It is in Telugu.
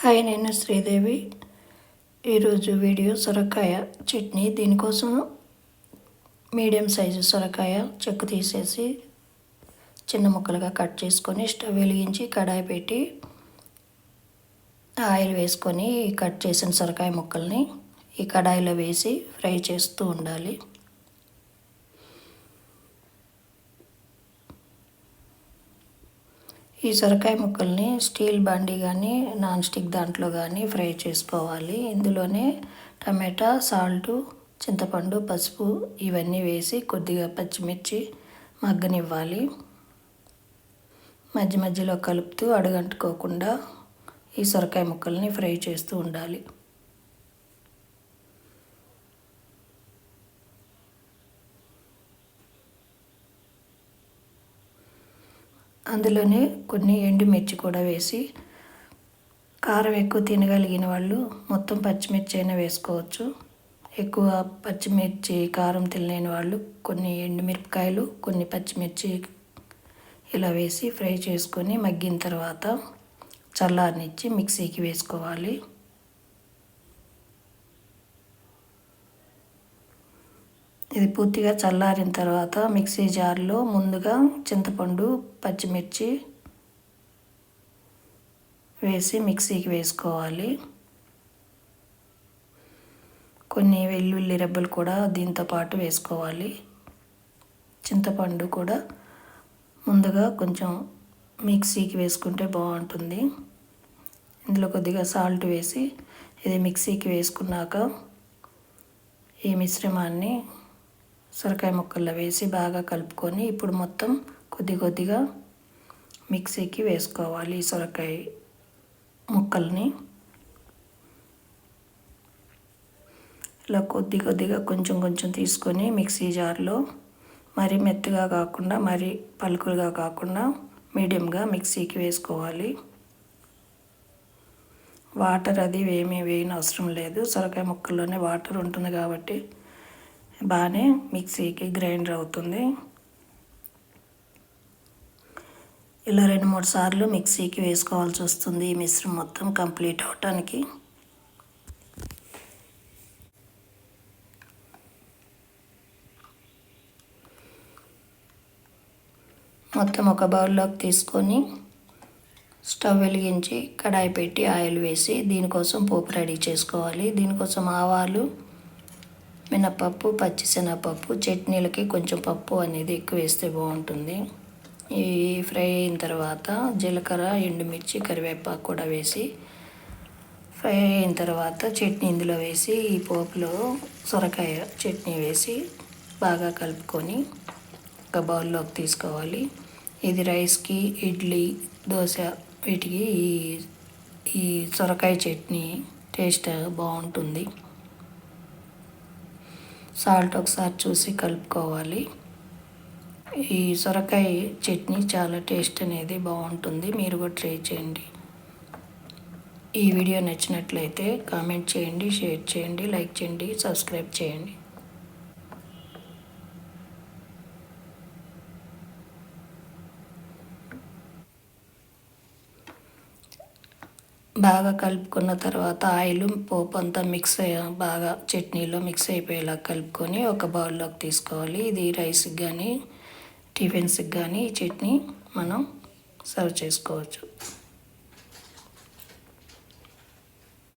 హాయ్ నేను శ్రీదేవి. ఈరోజు వీడియో సొరకాయ చట్నీ. దీనికోసం మీడియం సైజు సొరకాయ చెక్కు తీసేసి చిన్న ముక్కలుగా కట్ చేసుకొని స్టవ్ వెలిగించి కడాయి పెట్టి ఆయిల్ వేసుకొని కట్ చేసిన సొరకాయ ముక్కల్ని ఈ కడాయిలో వేసి ఫ్రై చేస్తూ ఉండాలి. ఈ సొరకాయ ముక్కల్ని స్టీల్ బండి కానీ నాన్ స్టిక్ దాంట్లో కానీ ఫ్రై చేసుకోవాలి. ఇందులోనే టమాటా సాల్టు చింతపండు పసుపు ఇవన్నీ వేసి కొద్దిగా పచ్చిమిర్చి మగ్గనివ్వాలి. మధ్య మధ్యలో కలుపుతూ అడుగంటుకోకుండా ఈ సొరకాయ ముక్కల్ని ఫ్రై చేస్తూ ఉండాలి. అందులోనే కొన్ని ఎండుమిర్చి కూడా వేసి కారం ఎక్కువ తినగలిగిన వాళ్ళు మొత్తం పచ్చిమిర్చి అయినా వేసుకోవచ్చు. ఎక్కువ పచ్చిమిర్చి కారం తినలేని వాళ్ళు కొన్ని ఎండుమిరపకాయలు కొన్ని పచ్చిమిర్చి ఇలా వేసి ఫ్రై చేసుకొని మగ్గిన తర్వాత చల్లారనిచ్చి మిక్సీకి వేసుకోవాలి. ఇది పూర్తిగా చల్లారిన తర్వాత మిక్సీ జార్లో ముందుగా చింతపండు పచ్చిమిర్చి వేసి మిక్సీకి వేసుకోవాలి. కొన్ని వెల్లుల్లి రెబ్బలు కూడా దీంతో పాటు వేసుకోవాలి. చింతపండు కూడా ముందుగా కొంచెం మిక్సీకి వేసుకుంటే బాగుంటుంది. ఇందులో కొద్దిగా సాల్ట్ వేసి ఇది మిక్సీకి వేసుకున్నాక ఈ మిశ్రమాన్ని సొరకాయ ముక్కల్లో వేసి బాగా కలుపుకొని ఇప్పుడు మొత్తం కొద్ది కొద్దిగా మిక్సీకి వేసుకోవాలి సొరకాయ ముక్కల్ని. ఇలా కొద్ది కొద్దిగా కొంచెం కొంచెం తీసుకొని మిక్సీ జార్లో మరీ మెత్తగా కాకుండా మరీ పలుకులుగా కాకుండా మీడియంగా మిక్సీకి వేసుకోవాలి. వాటర్ అది ఏమీ వేయని అవసరం లేదు. సొరకాయ ముక్కల్లోనే వాటర్ ఉంటుంది కాబట్టి బాగానే మిక్సీకి గ్రైండర్ అవుతుంది. ఇలా రెండు మూడు సార్లు మిక్సీకి వేసుకోవాల్సి వస్తుంది. ఈ మిశ్రం మొత్తం కంప్లీట్ అవటానికి. మొత్తం ఒక బౌల్లోకి తీసుకొని స్టవ్ వెలిగించి కడాయి పెట్టి ఆయిల్ వేసి దీనికోసం పోపు రెడీ చేసుకోవాలి. దీనికోసం ఆవాలు మినపప్పు పచ్చిశనగపప్పు చట్నీలకి కొంచెం పప్పు అనేది ఎక్కువ వేస్తే బాగుంటుంది. ఈ ఫ్రై అయిన తర్వాత జీలకర్ర ఎండుమిర్చి కరివేపాకు కూడా వేసి ఫ్రై అయిన తర్వాత చట్నీ ఇందులో వేసి ఈ పోపులో సొరకాయ చట్నీ వేసి బాగా కలుపుకొని ఒక బౌల్లోకి తీసుకోవాలి. ఇది రైస్కి ఇడ్లీ దోశ వీటికి ఈ ఈ సొరకాయ చట్నీ టేస్ట్ బాగుంటుంది. సాల్ట్ ఒకసారి చూసి కలుపుకోవాలి. ఈ సొరకాయ చట్నీ చాలా టేస్ట్ అనేది బాగుంటుంది. మీరు కూడా ట్రై చేయండి. ఈ వీడియో నచ్చినట్లయితే కామెంట్ చేయండి షేర్ చేయండి లైక్ చేయండి సబ్స్క్రైబ్ చేయండి. బాగా కలుపుకున్న తర్వాత ఆయిల్ పోపు అంతా మిక్స్ బాగా చట్నీలో మిక్స్ అయిపోయేలా కలుపుకొని ఒక బౌల్లోకి తీసుకోవాలి. ఇది రైస్కి కానీ టిఫిన్స్కి కానీ ఈ చట్నీ మనం సర్వ్ చేసుకోవచ్చు.